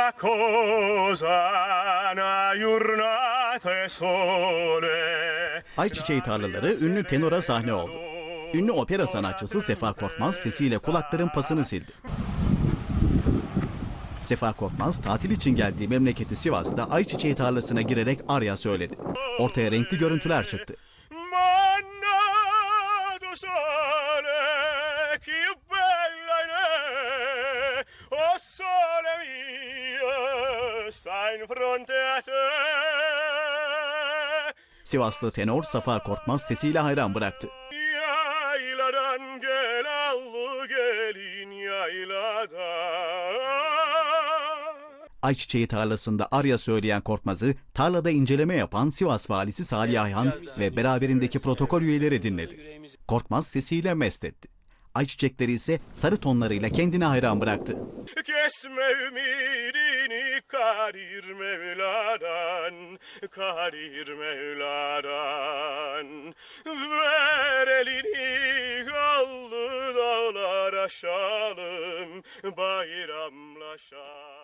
una cosa, una giornata e sole. Ayçiçeği tarlaları ünlü tenora sahne oldu. Ünlü opera sanatçısı Sefa Korkmaz sesiyle kulakların pasını sildi. Sefa Korkmaz tatil için geldiği memleketi Sivas'ta ayçiçeği tarlasına girerek arya söyledi. Ortaya renkli görüntüler çıktı. Sivaslı tenor Safa Korkmaz sesiyle hayran bıraktı. Yayladan gel allı gelin yayladan. Ayçiçeği tarlasında arya söyleyen Korkmaz'ı tarlada inceleme yapan Sivas valisi Salih Ayhan ve beraberindeki protokol üyeleri dinledi. Korkmaz sesiyle mest etti. Ayçiçekleri ise sarı tonlarıyla kendine hayran bıraktı. Kesme ümidini kadir Mevla'dan, kadir Mevla'dan. Ver elini kaldı dağlar aşalım, bayramlaşalım.